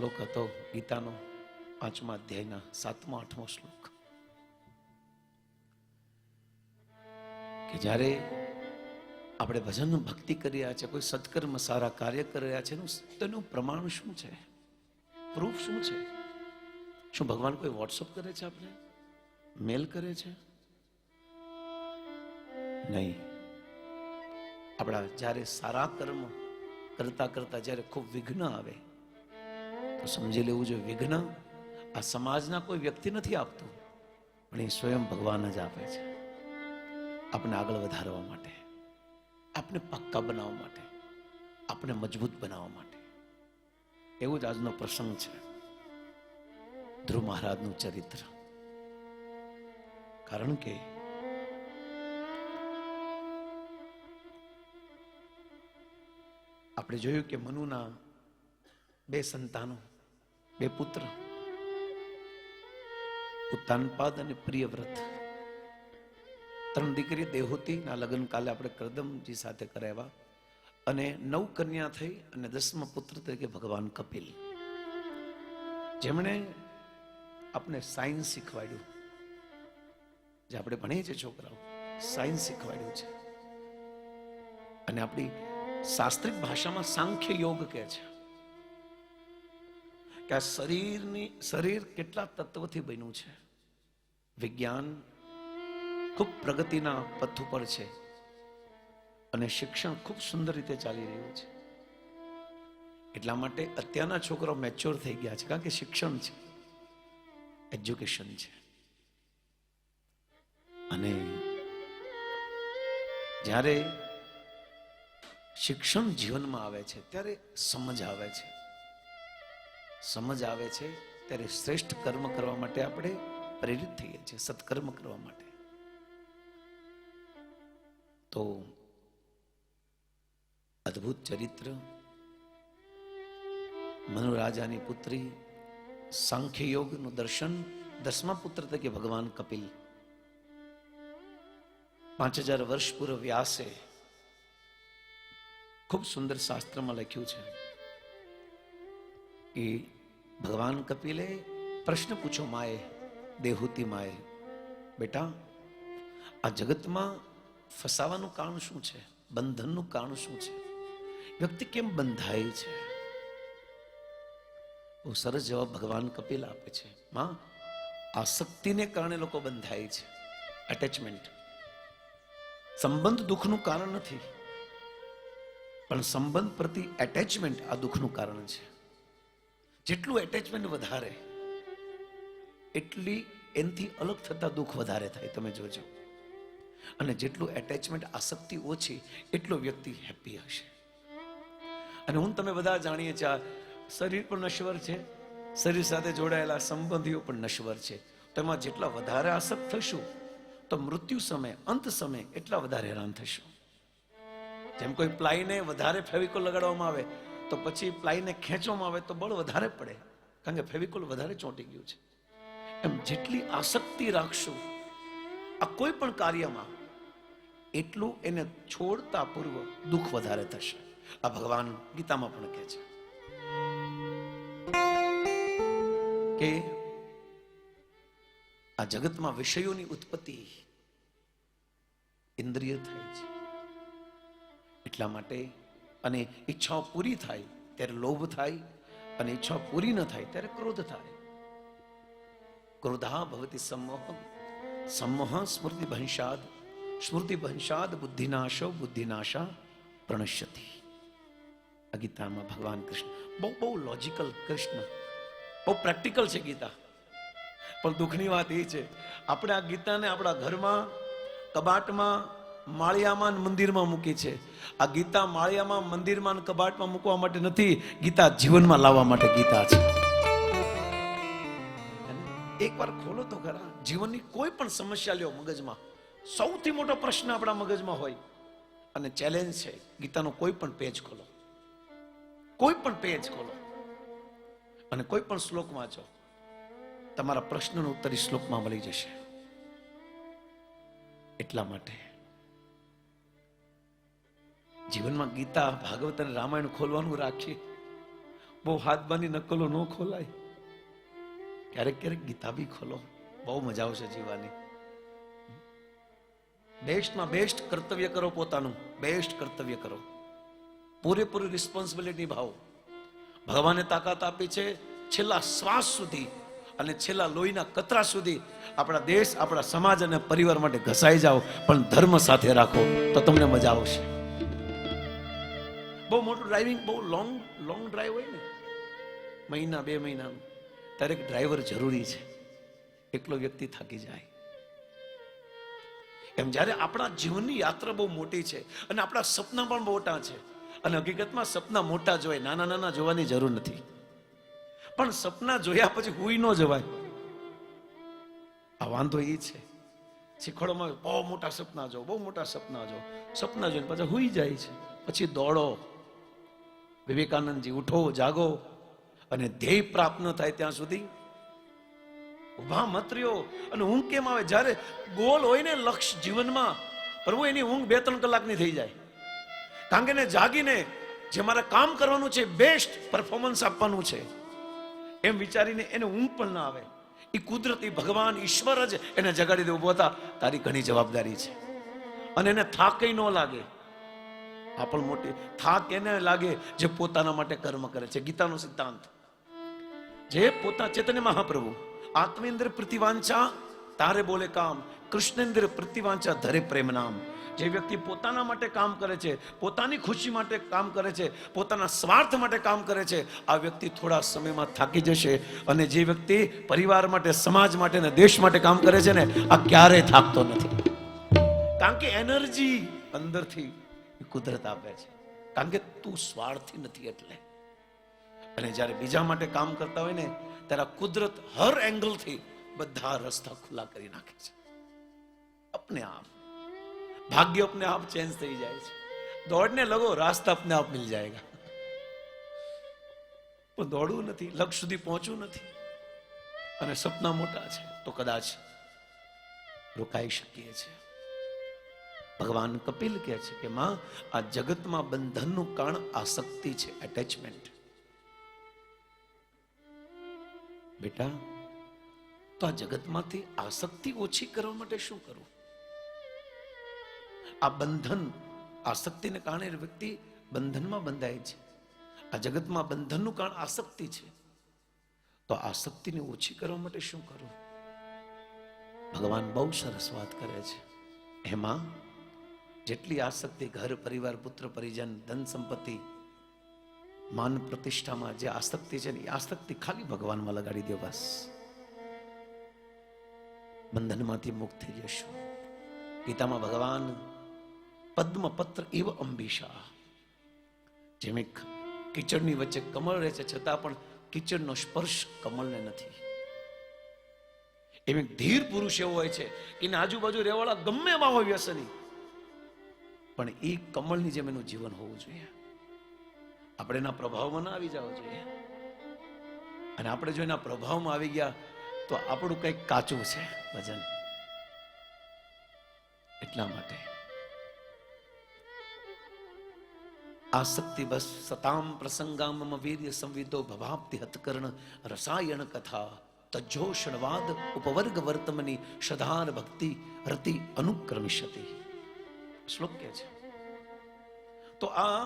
શ્લોક હતો ગીતાનો પાંચમા અધ્યાયના સાતમો, આઠમો શ્લોક. કે જ્યારે આપણે ભજન ભક્તિ કરી રહ્યા છે, કોઈ સત્કર્મ સારા કાર્ય કરી રહ્યા છે તેનું પ્રમાણ શું છે? પ્રૂફ શું છે? શું ભગવાન કોઈ વોટ્સઅપ કરે છે આપણે મેલ કરે છે? નહીં. આપણા જ્યારે સારા કર્મ કરતા કરતા જ્યારે ખૂબ વિઘ્ન આવે સમજી લેવું જોઈએ, વિઘ્ન આ સમાજના કોઈ વ્યક્તિ નથી આપતું, પણ એ સ્વયં ભગવાન જ આપે છે. આપણે આગળ વધારવા માટે આપણે પક્કા બનાવવા માટે આપણે મજબૂત બનાવવા માટે. એવું જ આજનો પ્રસંગ છે. ધ્રુવ મહારાજનું ચરિત્ર. કારણ કે આપણે જોયું કે મનુના બે સંતાનો બે પુત્ર ઉત્તાનપાદ અને પ્રિયવ્રત ત્રણ દીકરી દેહોતીના લગ્ન કાલે આપણે કરદમજી સાથે કરાવ્યા અને નવ કન્યા થઈ અને દસમા પુત્ર તરીકે ભગવાન કપિલ. જેમણે આપણે સાયન્સ શીખવાડ્યું. જે આપણે ભણીએ છીએ છોકરાઓ સાયન્સ શીખવાડ્યું છે. અને આપણી શાસ્ત્રિક ભાષામાં સાંખ્ય યોગ કહે છે. કે આ શરીરની, શરીર કેટલા તત્વથી બન્યું છે? વિજ્ઞાન ખૂબ પ્રગતિના પથ ઉપર છે અને શિક્ષણ ખૂબ સુંદર રીતે ચાલી રહ્યું છે. એટલા માટે અત્યારના છોકરાઓ મેચ્યોર થઈ ગયા છે કારણ કે શિક્ષણ છે એજ્યુકેશન છે. અને જ્યારે શિક્ષણ જીવનમાં આવે છે, ત્યારે સમજ આવે છે. સમજ આવે છે, ત્યારે શ્રેષ્ઠ કર્મ કરવા માટે આપણે પ્રેરિત થઈએ છીએ, સત્કર્મ કરવા માટે. તો અદ્ભુત ચરિત્ર. મનુરાજાની પુત્રી સાંખ્ય યોગનું દર્શન દસમા પુત્ર તરીકે ભગવાન કપિલ. પાંચ હજાર વર્ષ પૂર્વ વ્યાસે ખૂબ સુંદર શાસ્ત્રમાં લખ્યું છે કે ભગવાન કપિલે પ્રશ્ન પૂછો માએ, દેહૂતી માએ, બેટા, આ જગતમાં ફસાવાનું કારણ શું છે? બંધનનું કારણ શું છે? વ્યક્તિ કેમ બંધાય છે? બહુ સરસ જવાબ ભગવાન કપિલ આપે છે. માં, આસક્તિને કારણે લોકો બંધાય છે. એટેચમેન્ટ સંબંધ દુઃખનું કારણ નથી. પણ સંબંધ પ્રતિ એટેચમેન્ટ આ દુઃખનું કારણ છે. જેટલું એટેચમેન્ટ વધારે, એટલી એનથી અલગ થતા દુઃખ વધારે થાય, તમે જોજો. અને જેટલું એટેચમેન્ટ આસક્તિ ઓછી, એટલો વ્યક્તિ હેપી હશે. અને હું તમે બધા જાણીએ છીએ શરીર પણ નશ્વર છે, શરીર સાથે જોડાયેલા સંબંધીઓ પણ નશ્વર છે. તેમાં જેટલા વધારે આસક્ત થશું, તો મૃત્યુ સમય, અંત સમય એટલા વધારે હેરાન થશું. જેમ કોઈ પ્લાયને વધારે ફેવિકોલ લગાડવામાં આવે તો પછી પ્લાયને ખેંચવામાં આવે તો બળ વધારે પડે. કારણ કે ફેવિકોલ વધારે ચોંટી ગયું છે. એમ જેટલી આસક્તિ રાખશું આ કોઈ પણ કાર્યમાં, એટલું એને છોડતા પૂર્વ દુઃખ વધારે થશે. આ ભગવાન ગીતામાં પણ કહે છે. કે આ જગતમાં વિષયોની ઉત્પત્તિ ઇન્દ્રિય થાય છે. એટલા માટે અને ઈચ્છાઓ પૂરી થાય ત્યારે લોભ થાય અને ઈચ્છાઓ પૂરી ન થાય ત્યારે ક્રોધ થાય. ક્રોધા ભવતી સમોહ સમોહ સ્મૃતિ ભંશાદ સ્મૃતિ ભંશાદ બુદ્ધિનાશો, બુદ્ધિનાશા પ્રણશ્યતિ. આ ગીતામાં ભગવાન કૃષ્ણ, બહુ બહુ લોજિકલ કૃષ્ણ. બહુ પ્રેક્ટિકલ છે ગીતા. પણ દુઃખની વાત એ છે, આપણે આ ગીતાને આપણા ઘરમાં, કબાટમાં માળિયામાં મંદિરમાં મૂકી છે. આ ગીતા માળિયામાં મંદિરમાં કબાટમાં મૂકવા માટે નથી, ગીતા જીવનમાં લાવવા માટે ગીતા છે. એકવાર ખોલો તો ખરા, જીવનની કોઈ પણ સમસ્યા લ્યો મગજમાં. સૌથી મોટો પ્રશ્ન આપણા મગજમાં હોય. અને ચેલેન્જ છે, ગીતાનો કોઈ પણ પેજ ખોલો. કોઈ પણ પેજ ખોલો. અને કોઈ પણ શ્લોક વાંચો. તમારા પ્રશ્નનો ઉત્તર શ્લોકમાં મળી જશે. એટલા માટે. જીવનમાં ગીતા, ભાગવત અને રામાયણ ખોલવાનું રાખીએ બહુ હાથબાની નકલો ન ખોલાય. ક્યારેક ક્યારેક ગીતા બી ખોલો. બહુ મજા આવશે જીવવાની. બેસ્ટમાં બેસ્ટ કર્તવ્ય કરો પોતાનું. બેસ્ટ કર્તવ્ય કરો. પૂરેપૂરી રિસ્પોન્સિબિલિટી નિભાવો ભગવાને તાકાત આપી છે છેલ્લા શ્વાસ સુધી અને છેલ્લા લોહીના કતરા સુધી આપણા દેશ, આપણા સમાજ અને પરિવાર માટે ઘસાઈ જાઓ, પણ ધર્મ સાથે રાખો તો તમને મજા આવશે. બહુ મોટું ડ્રાઇવિંગ બહુ લોંગ લોંગ ડ્રાઈવ હોય ને, મહિના, બે મહિનાનું, ત્યારે એક ડ્રાઈવર જરૂરી છે. એકલો વ્યક્તિ થાકી જાય. એમ જ્યારે આપણા જીવનની યાત્રા બહુ મોટી છે અને આપણા સપના પણ મોટા છે અને હકીકતમાં સપના મોટા જોવાય નાના નાના જોવાની જરૂર નથી. પણ સપના જોયા પછી હુઈ ન જવાય. આ વાંધો એ છે. શીખવાડવામાં બહુ મોટા સપના જો, બહુ મોટા સપના જો. સપના જોઈને પછી હુઈ જાય છે. પછી દોડો. વિવેકાનંદજી, ઉઠો, જાગો. અને ધ્યેય પ્રાપ્ત ન થાય ત્યાં સુધી ઊભા મત અને ઊંઘ કેમ આવે? જ્યારે ગોલ હોય ને લક્ષ્ય જીવનમાં, પ્રભુ, એની ઊંઘ બે ત્રણ કલાકની થઈ જાય. કારણ કે જાગીને જે મારે કામ કરવાનું છે બેસ્ટ પરફોર્મન્સ આપવાનું છે, એમ વિચારીને એને ઊંઘ પણ ના આવે. એ કુદરતી ભગવાન, ઈશ્વર જ એને જગાડી દે ઊભો હતા તારી ઘણી જવાબદારી છે. અને એને થાક ન લાગે. પણ મોટી થાક એને લાગે જે પોતાના માટે કર્મ કરે છે. ગીતાનો સિદ્ધાંત. જે પોતા ચેતન્ય મહાપ્રભુ, આત્મેન્દ્ર પ્રતિવાંચા, તારે બોલે કામ, કૃષ્ણેન્દ્ર પ્રતિવાંચા ધરે પ્રેમ નામ. જે વ્યક્તિ પોતાના માટે કામ કરે છે, પોતાની ખુશી માટે કામ કરે છે, પોતાના સ્વાર્થ માટે કામ કરે છે, આ વ્યક્તિ થોડા સમયમાં થાકી જશે અને જે વ્યક્તિ પરિવાર માટે, સમાજ માટે અને દેશ માટે કામ કરે છે ને, આ ક્યારેય થાકતો નથી. કારણ કે એનર્જી અંદરથી કુદરત આપે છે. કારણ કે તું સ્વાર્થી નથી એટલે. અને જ્યારે બીજા માટે કામ કરતા હોય ને, ત્યારે કુદરત હર એંગલથી બધા રસ્તા ખુલ્લા કરી નાખે છે. અપને આપ. ભાગ્ય અપને આપ ચેન્જ થઈ જાય છે. દોડને લગો, રાસ્તા અપને આપ મિલ જાયગા. પણ દોડવું નથી લક્ષ સુધી પહોંચવું નથી. અને સપના મોટા છે, તો કદાચ રોકાઈ શકીએ છીએ. ભગવાન કપિલ કહે છે કે માં, આ જગતમાં બંધનનું કારણ આસક્તિ છે એટેચમેન્ટ બેટા, તો આ જગતમાંથી આસક્તિ ઓછી કરવા માટે શું કરવું આ બંધન, આસક્તિને કારણે વ્યક્તિ બંધનમાં બંધાય છે. આ જગતમાં બંધનનું કારણ આસક્તિ છે. તો આસક્તિને ઓછી કરવા માટે શું કરવું ભગવાન બહુ સરસ વાત કરે છે. એમાં જેટલી આસક્તિ ઘર, પરિવાર, પુત્ર, પરિજન, ધન સંપત્તિ, માન પ્રતિષ્ઠામાં જે આસક્તિ છે ને, એ આસક્તિ ખાલી ભગવાનમાં લગાડી દો બસ. બંધનમાંથી મુક્ત થઈ જશો. ગીતામાં ભગવાન, પદ્મપત્ર એવ અંબિશા જેમ કીચડની વચ્ચે કમળ રહે છે, છતાં પણ કિચડનો સ્પર્શ કમળને નથી. એમ એક ધીર પુરુષ એવો હોય છે કે આજુબાજુ રહેવાળા ગમે એવા હોય વ્યસની. પણ એ કમળની જેમ એનું જીવન હોવું જોઈએ. આપણે એના પ્રભાવમાં ના આવી જવું જોઈએ. અને આપણે જો એના પ્રભાવમાં આવી ગયા, તો આપણું કંઈક કાચું છે ભજન એટલા માટે. આસક્તિ બસ સતામ પ્રસંગામ વીર્ય સંવિદો ભવાપ્તિ હતકર્ણ રસાયણ કથા તજ્જોષણવાદ ઉપવર્ગ વર્તમની સધાર ભક્તિ રતિ અનુક્રમિષ્યતિ. શ્લોક કે છે. તો આ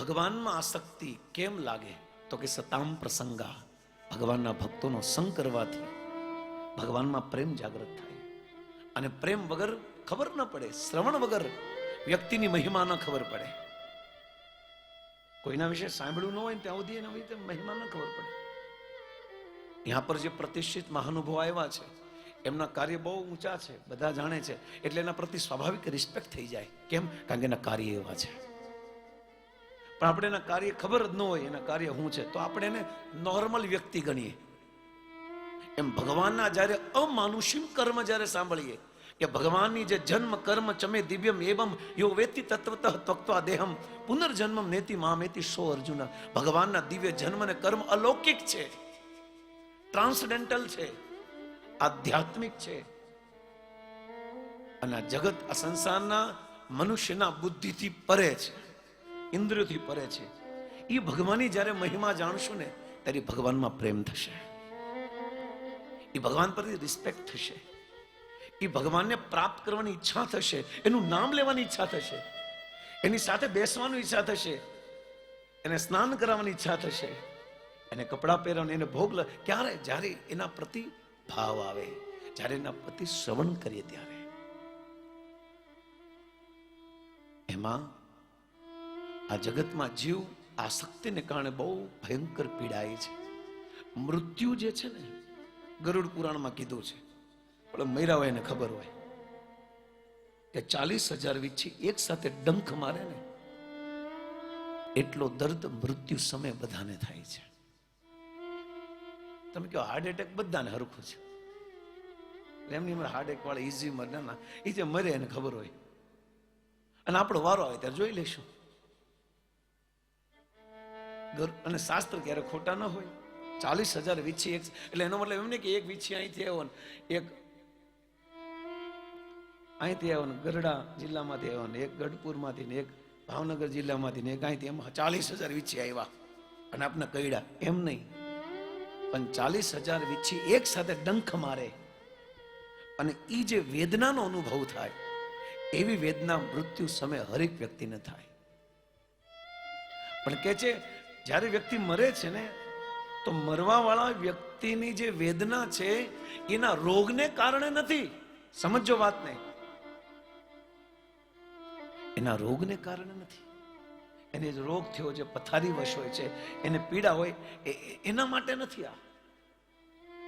ભગવાનમાં આસક્તિ કેમ લાગે? તો કે સતામ પ્રસંગા ભગવાનના ભક્તોનો સંગ કરવાથી ભગવાનમાં પ્રેમ જાગૃત થાય. અને પ્રેમ વગર ખબર ન પડે, શ્રવણ વગર વ્યક્તિની મહિમા ન ખબર પડે. કોઈના વિશે સાંભળ્યું ન હોય ત્યાં સુધી એના વિશે મહિમા ન ખબર પડે. यहाँ પર જે પ્રતિષ્ઠિત મહાનુભાવ આવ્યા છે એમના કાર્ય બહુ ઊંચા છે, બધા જાણે છે. એટલે એના પ્રતિ સ્વાભાવિક રિસ્પેક્ટ થઈ જાય. કેમ? કારણ કે એના કાર્ય એવા છે. પણ આપણે એના કાર્ય ખબર જ ન હોય એના કાર્ય શું છે, તો આપણે એને નોર્મલ વ્યક્તિ ગણીએ. એમ ભગવાનના જ્યારે અમાનુષિમ કર્મ જ્યારે સાંભળીએ, કે ભગવાનની જે જન્મ, કર્મ, ચમે, દિવ્યમ, એવમ, યો વેતિ તત્વત તત્વા દેહમ, પુનર્જન્મમ નેતિ મામેતિ સો અર્જુન. ભગવાનના દિવ્ય જન્મ ને કર્મ અલૌકિક છે. ટ્રાન્સડેન્ટલ છે. આધ્યાત્મિક છે. અને જગત આ સંસારના મનુષ્યના બુદ્ધિથી પરે છે ઇન્દ્રિયોથી પરે છે. એ ભગવાનની જ્યારે મહિમા જાણશું ને, ત્યારે ભગવાનમાં પ્રેમ થશે. એ ભગવાન પરથી રિસ્પેક્ટ થશે. એ ભગવાનને પ્રાપ્ત કરવાની ઈચ્છા થશે, એનું નામ લેવાની ઈચ્છા થશે. એની સાથે બેસવાની ઈચ્છા થશે. એને સ્નાન કરાવવાની ઈચ્છા થશે. એને કપડાં પહેરવાની, એને ભોગ ક્યારે? જ્યારે એના પ્રતિ ભાવ આવે, જ્યારે એના પતિ શ્રવણ કરીએ ત્યારે. એમાં આ જગતમાં જીવ આસક્તિને કારણે બહુ ભયંકર પીડાય છે. મૃત્યુ જે છે ને, ગરુડ પુરાણમાં કીધું છે. પણ મૈરા હોય એને ખબર હોય. કે ચાલીસ હજાર વીછી એક સાથે ડંખ મારે ને, એટલો દર્દ મૃત્યુ સમય બધાને થાય છે. તમે કહો હાર્ટ એટેક બધાને હરખું છે. એમની એમની હાર્ટ એટેક વાળા ઇઝી મરે ના એ જે મરે એને ખબર હોય. અને આપણો વારો આવે ત્યારે જોઈ લેશું અને શાસ્ત્ર ક્યારે ખોટા ન હોય. ચાલીસ હજાર વીછી એક એટલે એનો મતલબ એમ નહીં કે એક વીછી અહીંથી આવ્યો ને એક અહીંથી આવ્યો ને ગરડા જિલ્લામાંથી આવ્યો ને એક ગઢપુરમાંથી ને એક ભાવનગર જિલ્લામાંથી ને એક અહીંથી એમ ચાલીસ હજાર વીછી આવ્યા. અને આપને કઈડા એમ નહીં. પણ ચાલીસ હજાર વીછી એક સાથે ડંખ મારે. અને એ જે વેદનાનો અનુભવ થાય, એવી વેદના મૃત્યુ સમયે હરેક વ્યક્તિને થાય. પણ કે છે, જ્યારે વ્યક્તિ મરે છે ને, તો મરવાવાળા વ્યક્તિની જે વેદના છે, એના રોગને કારણે નથી. સમજો વાત નહીં એના રોગને કારણે નથી. એને રોગ થયો જે પથારી વશ હોય છે, એને પીડા હોય એ- એના માટે નથી આ.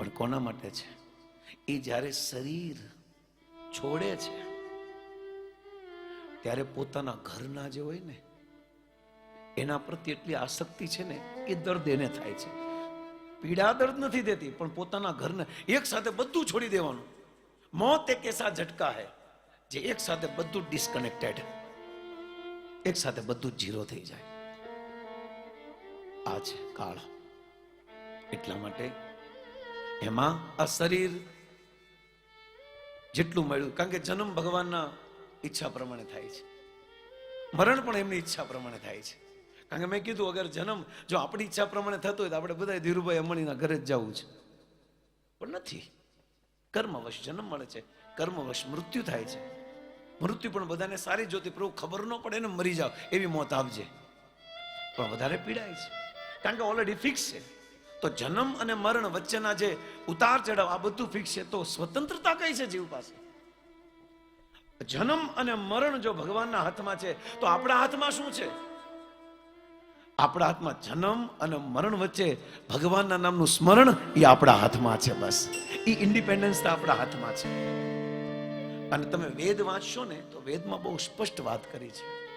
પણ કોના માટે છે? એ જ્યારે શરીર છોડે છે, ત્યારે પોતાના ઘરના જે હોય ને, એના પ્રત્યે એટલી આસક્તિ છે ને, એ દર્દ એને થાય છે. પીડા દર્દ નથી દેતી, પણ પોતાના ઘરને એક સાથે બધું છોડી દેવાનું. મોત એક એસા ઝટકા હે, જે એક સાથે બધું ડિસ્કનેક્ટેડ એક સાથે બધું જીરો થઈ જાય. આ છે કાળ. એટલા માટે એમાં આ શરીર જેટલું મળ્યું, કારણ કે જન્મ ભગવાનના ઈચ્છા પ્રમાણે થાય છે. મરણ પણ એમની ઈચ્છા પ્રમાણે થાય છે. કારણ કે મેં કીધું, અગર જન્મ જો આપણી ઈચ્છા પ્રમાણે થતો હોય તો આપણે બધા ધીરુભાઈ અમણીના ઘરે જ જવું છે. પણ નથી. કર્મવશ જન્મ મળે છે. કર્મવશ મૃત્યુ થાય છે. મૃત્યુ પણ બધાને સારી જોતી પ્રભુ ખબર ન પડે ને મરી જાવ એવી મોત આવજે. પણ વધારે પીડાય છે. કારણ કે ઓલરેડી ફિક્સ છે. તો જન્મ અને મરણ વચ્ચેના જે ઉતાર ચઢાવ, આ બધું ફિક્સ છે, તો સ્વતંત્રતા કઈ છે જીવ પાસે? જન્મ અને મરણ જો ભગવાનના હાથમાં છે, તો આપણા હાથમાં શું છે? આપણા હાથમાં જન્મ અને મરણ વચ્ચે ભગવાનના નામનું સ્મરણ એ આપણા હાથમાં છે બસ. એ ઇન્ડિપેન્ડન્સ આપણા હાથમાં છે. અને તમે વેદ વાંચશો ને, તો વેદમાં બહુ સ્પષ્ટ વાત કરી છે.